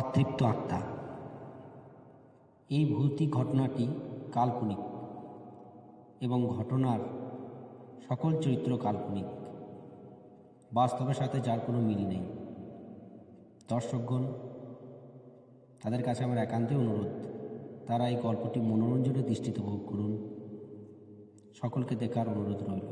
অতৃপ্ত আত্মা এই ভৌতিক ঘটনাটি কাল্পনিক এবং ঘটনার সকল চরিত্র কাল্পনিক। বাস্তবের সাথে যার কোনো মিল নেই। দর্শকগণ, তাদের কাছে আমার একান্তই অনুরোধ, তারা এই গল্পটি মনোরঞ্জনের দৃষ্টিতে ভোগ করুন। সকলকে দেখার অনুরোধ রইল।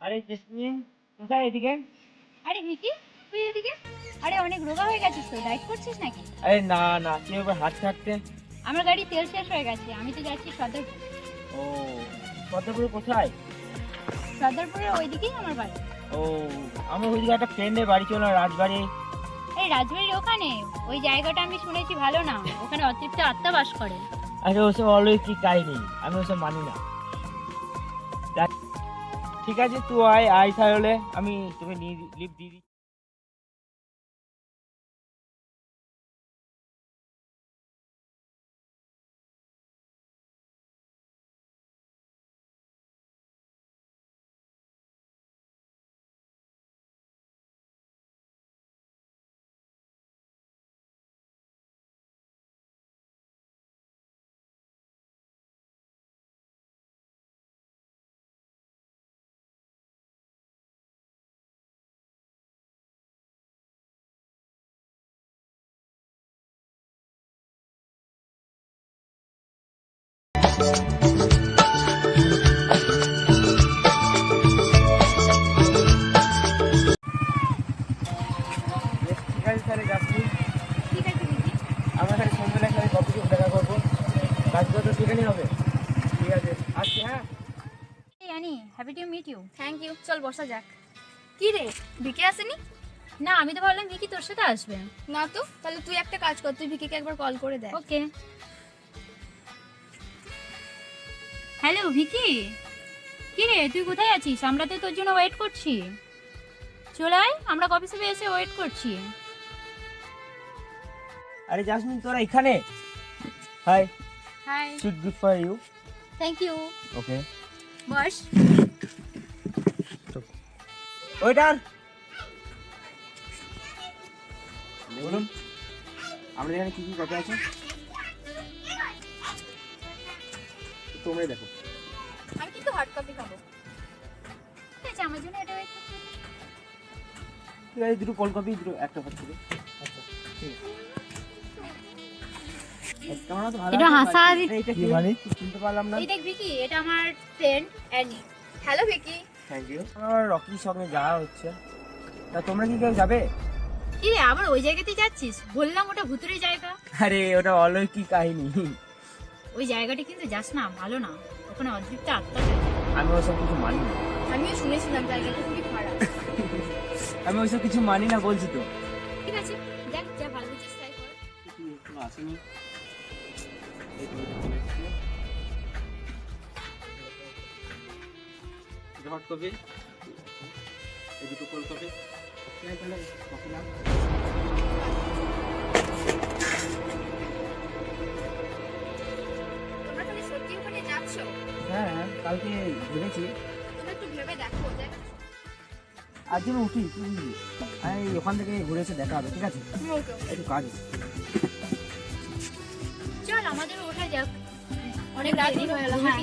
আরে জেসমিন কোথায় এদিকে আরে ভিকি তুই এদিকে আরে অনেক রোগা হয়ে গেছিস তো ডায়েট করছিস নাকি আরে না না তুই এবার হাঁটতে হাঁটতে আমার গাড়ি তেল শেষ হয়ে গেছে আমি তো যাচ্ছি সর্দারপুর ও পদ্মপুরে কোথায় সর্দারপুরের ওইদিকেই আমার বাড়ি ও আমার ওইদিকে একটা ফ্রেন্ডের বাড়ি চলো রাজবাড়ি এই রাজবাড়ির ওখানে ওই জায়গাটা আমি শুনেছি ভালো না ওখানে অতৃপ্ত আত্মা বাস করে আরে ওসব অলওয়েজ কি কাহিনি আমি ওসব মানি না ঠিক আছে তুই আয় আয় তাহলে। আমি তোকে নিয়ে লিফ্ট দিয়ে দিচ্ছি। আমরা এখানে সন্ধ্যাবেলা এখানে কফি শপে দেখা করব কাজগুলো তো সেখানেই হবে ঠিক আছে আসছি হ্যাঁ এই happy to meet you thank you চল বসা যাক। কি রে বিকে আসেনি? না আমি তো ভাবলাম ভিকি তোর সাথে আসবে। না তো তাহলে তুই একটা কাজ কর তুই বিকিকে একবার কল করে দেখ। Okay hello Vicky. কি রে তুই কোথায় আছিস? আমরা তো তোর জন্য ওয়েট করছি। চলে আয় আমরা কফি শপে এসে ওয়েট করছি। আরে জাসমিন তোরা এখানে? Hi hi sweet good for you thank you okay boss waiter বলুন আমাদের এখানে কি কি কথা আছে? তোমরাই দেখো। আমি কিন্তু হট কফি খাব। ঠিক আছে আমার জন্য এটা করতে হবে। ঠিক আছে দুটো কোল্ড কফি দুটো একটা হচ্ছে আচ্ছা ঠিক আছে। এটা হাসাহাসি এইটা কি মানে? চিনতে পারলাম না। এই দেখ ভিকি এটা আমার friend Annie hello Vicky. Thank you আমার রকির সঙ্গে যাওয়া হচ্ছে। তা তোমরা কি কেউ যাবে? কি রে আবার ওই জায়গাতেই যাচ্ছিস? বললাম ওটা ভুতুরে জায়গা। আরে ওটা অলৌকিক কাহিনী। ওই জায়গাটা কিন্তু যাস না ভালো না। ওখানে অদৃপ্ত আত্মা থাকে। আমি ওসব কিছু মানি না। আমিও শুনেছিলাম জায়গাটা খুবই খারাপ। আমি ওইসব কিছু মানি না বলছি তো। ঠিক আছে দেখ যা ভালো বুঝিস তাই কর। আসেনি। Hot coffee. এই দুটো কোল্ড কপি। তোমরা তাহলে সত্যি ওখানে যাচ্ছ? হ্যাঁ কালকে ঘুরেছি তোমরা একটু ভেবে দেখো আজ যেন উঠি আমি ওখান থেকে ঘুরে এসে দেখা হবে ঠিক আছে? একটু কাজ চল আমাদের ওঠা যাক। অনেক রাত হয়ে গেল। হ্যাঁ।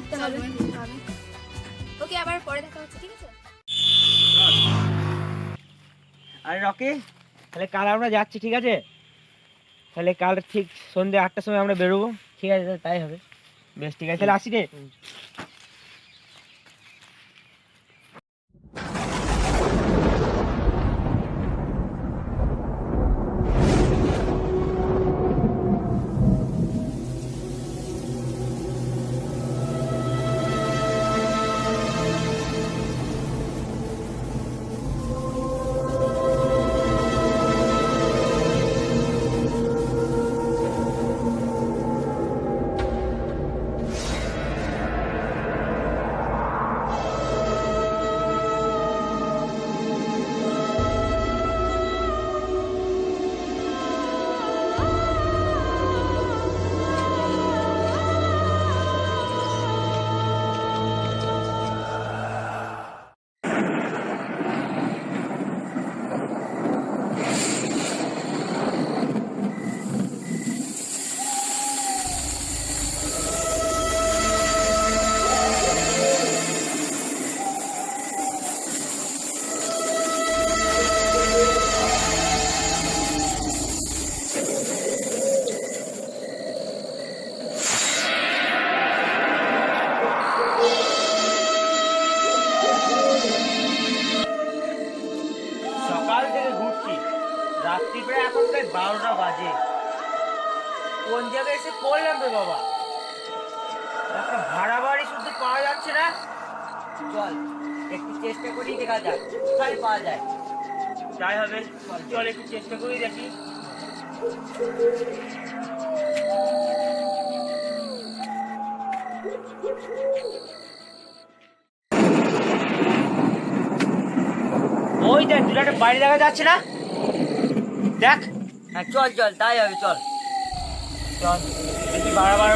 ওকে আবার পরে দেখা হচ্ছে ঠিক আছে? আরে রকি তাহলে কাল আমরা যাচ্ছি ঠিক আছে? তাহলে কাল ঠিক সন্ধ্যে আটটার সময় আমরা বেরোবো। ঠিক আছে তাহলে তাই হবে। বেশ ঠিক আছে তাহলে আসি রে। বারোটা বাজে। কোন জায়গায় এসে পড়লাম রে বাবা? একটা ভাড়া বাড়ি শুধু পাওয়া যাচ্ছে না। চল, একটু চেষ্টা করি, দেখা যাক। কোথায় পাওয়া যায়? যাই হবে, চল একটু চেষ্টা করি দেখি। ওই দেখ দুটো বাড়ি দেখা যাচ্ছে না। দেখ হ্যাঁ চল চল তাই হবে চল। চল বেশি বাড়া বাড়া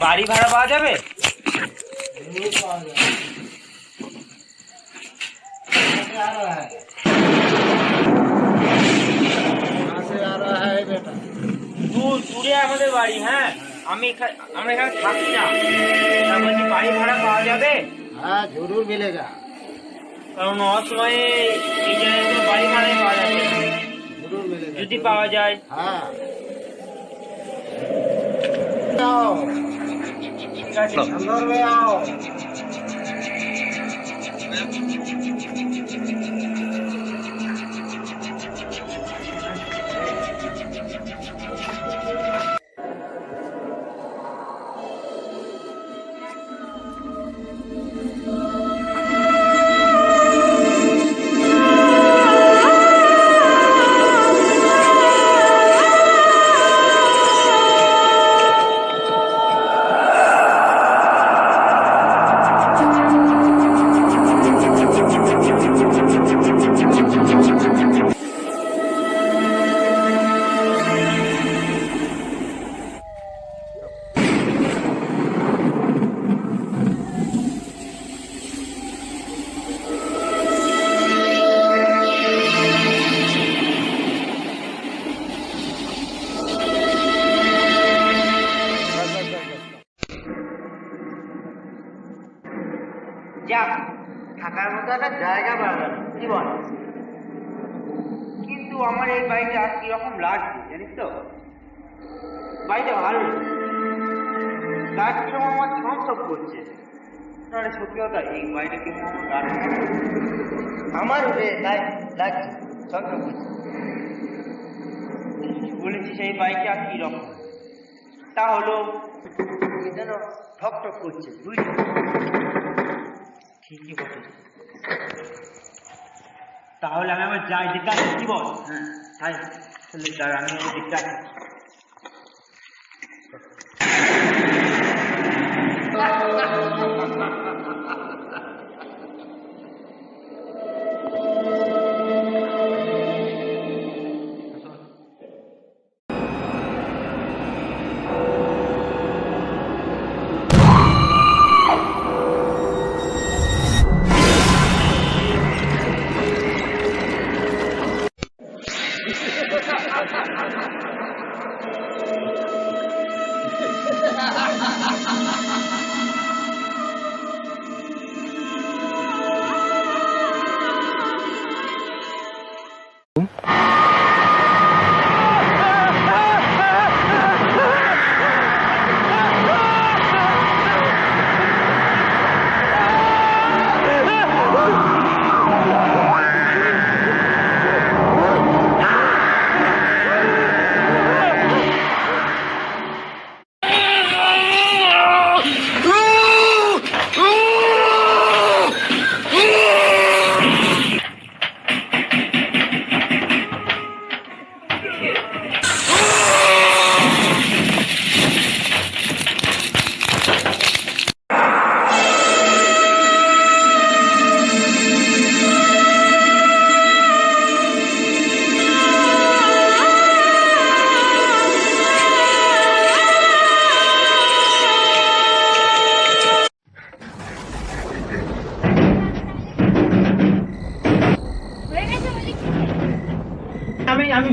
বাড়ি ভাড়া পাওয়া যাবে দূরে আমাদের বাড়ি হ্যাঁ আমি আমরা এখানে থাকি মানে বাড়ি ভাড়া পাওয়া যাবে? হ্যাঁ জরুর মিলেগা। কারণ অসময়ে বাড়ি ভাড়াই পাওয়া যাবে যদি পাওয়া যায়। হ্যাঁ। ঠিক আছে বাড়িটা ভালো গাছ কীরকম আমার ছমছম করছে। তাহলে সত্যি কথা, এই বাড়িটা কীরকম আমার আমার লাগছে সঙ্গে বুঝছি বলেছি, সেই বাড়িটা কীরকম তা হলো যেন ঠক ঠক করছে, বুঝলি? ঠিকই বটে তাহলে আমি আমার যাই দিকে আসি কি বল? হ্যাঁ তাই। তাহলে আমি আমার দিকটা ngạc ngạc ngạc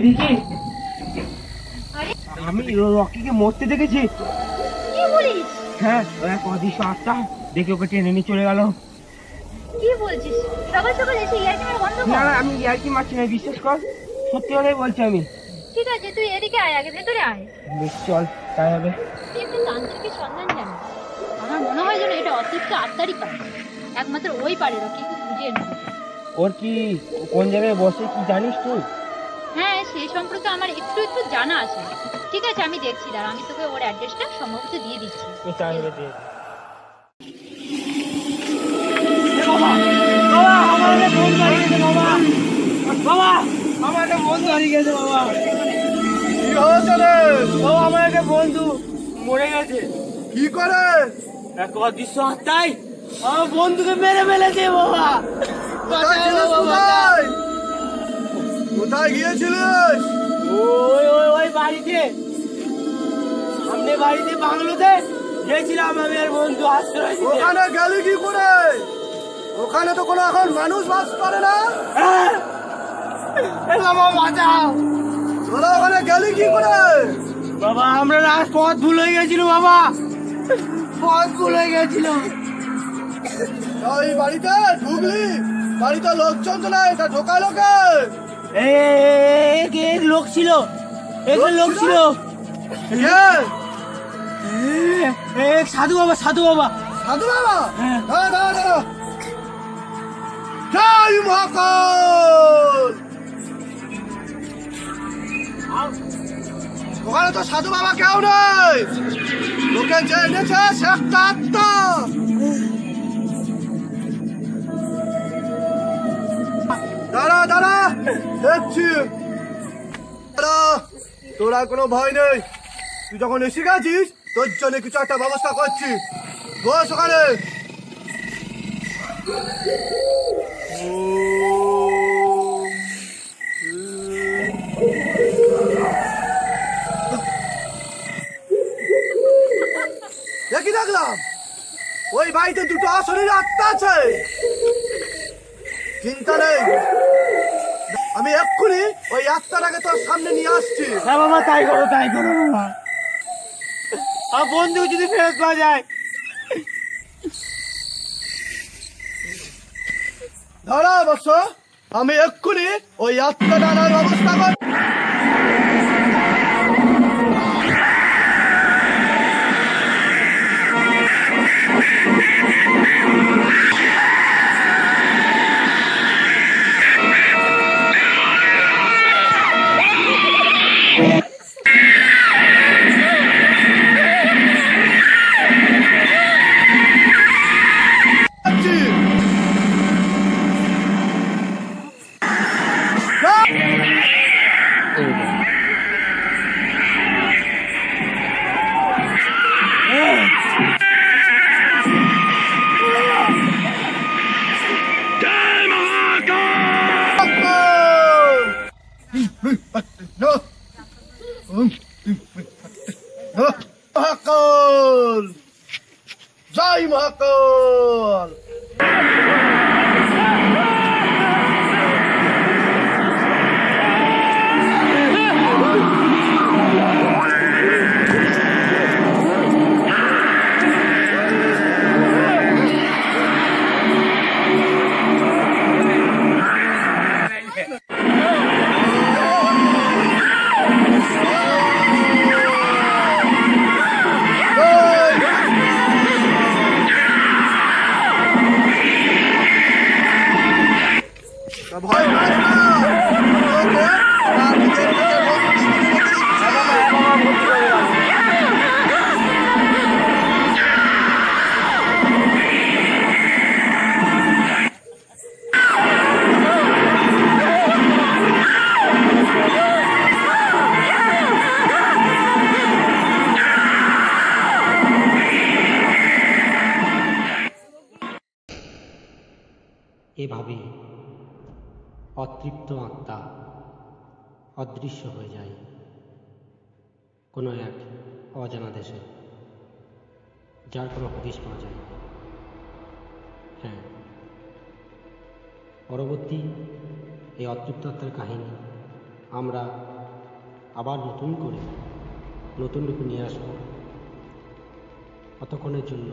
আমি আমি আরে আমি রকিকে মরতে দেখেছি। কি বলিস? হ্যাঁ ওই এক অদৃশ্য আত্মা দেখে ওকে টেনে নিয়ে চলে গেল। কি বলছিস? সকাল সকাল এসে ইয়ার্কি মারা বন্ধ না কর না আমি আর কি মারছি না বিশ্বাস কর। সত্যি কথাই বলছি আমি। ঠিক আছে তুই এদিকে আয় আগে ভেতরে আয়। বেশ চল তাই হবে। তুই একটু তান্ত্রিকের সন্ধান জানি আমার মনে হয় যেন এটা অতৃপ্ত আত্মারই কাজ একমাত্র ওই পারে রকিকে খুঁজে এনে। ওর কি কোন জায়গায় বসে কি জানিস তুই? সেই সম্পর্কে আমার একটু একটু জানা আছে। ঠিক আছে আমি দেখছি দাঁড়া আমি তোকে ওর অ্যাড্রেসটা সম্ভবত দিয়ে দিচ্ছি। বাবা। আমার একটা বন্ধু হারিয়ে গেছে বাবা। কি বাবা আমার একটা বন্ধু মরে গেছে। কি করে? এক অদৃশ্য আমার বন্ধুকে মেরে ফেলেছে বাবা। বাবা, কোথায়? গিয়েছিলিস? ওই ওই ওই বাড়িতে। সামনে বাড়িতে বাংলোতে গেছিলাম আমি আর বন্ধু আশ্রয় ওখানে গেলি কি করে? ওখানে তো কোনো এখন মানুষ বাস করে না। এ বাবা বাঁচাও। তোরা ওখানে গেলি কি করে? বাবা আমরা রাত পথ ভুল হয়ে গেছিল বাবা। পথ ভুল হয়ে গেছিল। ওই বাড়িতে ঢুকলি? বাড়িতে লোকজন তো নাই এটা ঢোকালো কে? লোক ছিল? লোক ছিল? সাধু বাবা সাধু বাবা। সাধু বাবা? হ্যাঁ। জয় মহাকাল! ওখানে তো সাধু বাবা কেউ নেই। লোকে যে এনেছে সে একটা আত্মা। দাঁড়া দাঁড়া, তোরা কোনো ভয় নেই। তুই যখন এসে গেছিস, তোর জন্য কিছু একটা ব্যবস্থা করছি। বস ওখানে। দেখি দেখলাম। ওই বাড়িতে দুটো আসনের আত্মা আছে। চিন্তা নেই। আত্মাটাকে তোর সামনে নিয়ে আসছি। হ্যাঁ বাবা তাই করো তাই করো বাবা। আর বন্ধু যদি ফেরত পাওয়া যায়? ধরা অবশ্য আমি এক্ষুনি ওই আত্মা আনার ব্যবস্থা কর অতৃপ্ত আত্মা অদৃশ্য হয়ে যায় কোনো এক অজানা দেশে, যার কোনো হদিশ পাওয়া যায়। হ্যাঁ পরবর্তী এই অতৃপ্ত আত্মার কাহিনী আমরা আবার নতুন করে নতুন রূপে নিয়ে আসব ততক্ষণের জন্য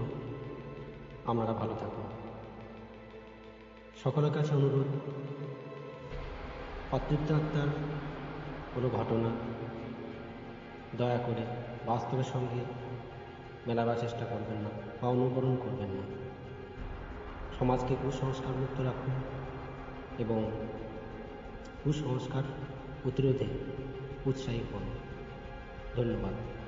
আমরা ভালো থাকব সকলের কাছে অনুরোধ অতৃপ্ত আত্মার কোনো ঘটনা, দয়া করে বাস্তবের সঙ্গে মেলাবার চেষ্টা করবেন না বা অনুকরণ করবেন না। সমাজকে কুসংস্কার মুক্ত রাখুন এবং কুসংস্কার প্রতিরোধে উৎসাহী হন। ধন্যবাদ।